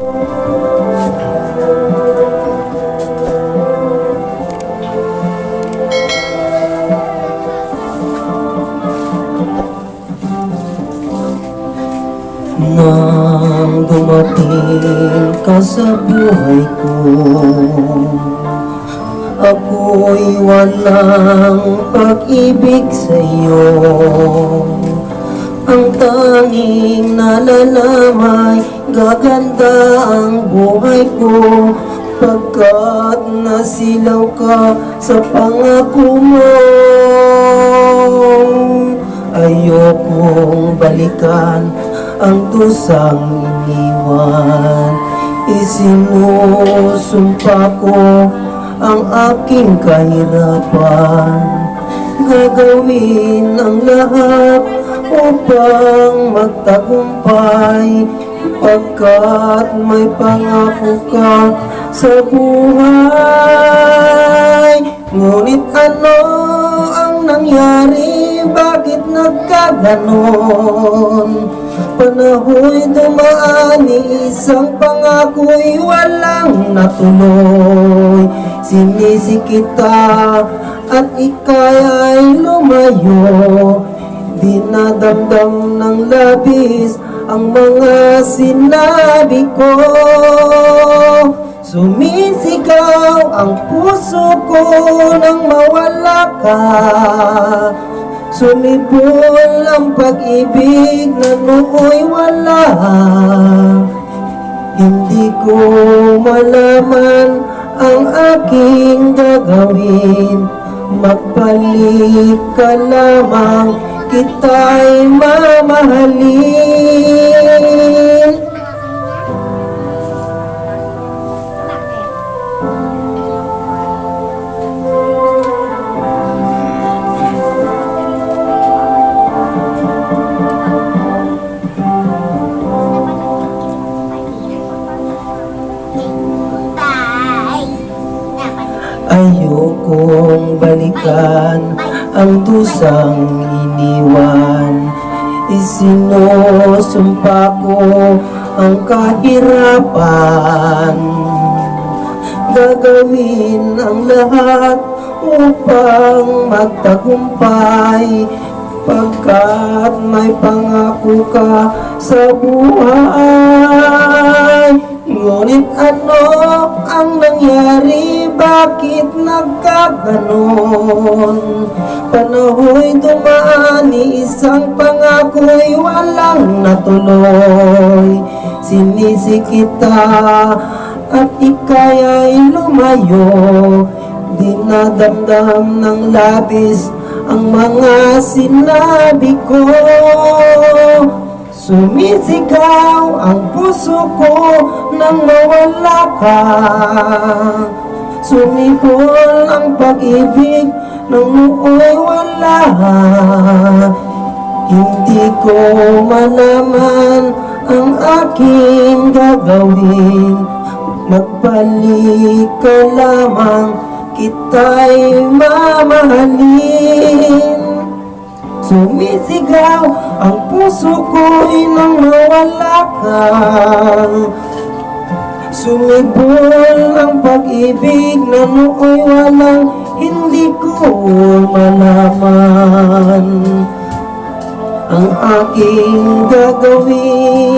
Nang dumating ka sa buhay ko. Ako'y walang pag-ibig sa'yo. Ang tanging nalalamay Gaganda ang buhay ko Pagkat nasilaw ka sa pangako mo. Ayokong balikan ang dusang iniwan. Isinusumpa ko ang aking kahirapan. Gagawin ang lahat upang magtagumpay Pagkat may pangako ka sa buhay Ngunit ano ang nangyari? Bakit nagkaganon? Panahoy dumaan, isang pangako'y walang natuloy Sinisik kita at ikay ay lumayo Dinadamdam ng labis ang mga sinabi ko Sumisigaw ang puso ko nang mawala ka. Sumipol ang pag-ibig na nooy wala. Hindi ko malaman ang aking gagawin. Magbalik ka lamang, kita'y mamahalin Ayokong balikan ang dusang iniwan. Isinusumpa ko ang kahirapan. Gagawin ang lahat upang magtagumpay. Pagkat may pangako ka sa buhay Ngunit ano ang nangyari? Bakit nagkaganon? Panahoy dumaan, isang pangako'y walang natuloy Sinisi kita at ikay ay lumayo Dinadamdam ng labis ang mga sinabi ko Sumisigaw ang puso ko nang mawala ka. Sumipol ang pag-ibig nang nooy wala. Hindi ko malaman ang aking gagawin. Magbalik ka lamang, kita'y mamahalin Sumisigaw ang puso ko'y nang mawala ka Sumibol ang pag-ibig na nooy walang hindi ko malaman Ang aking gagawin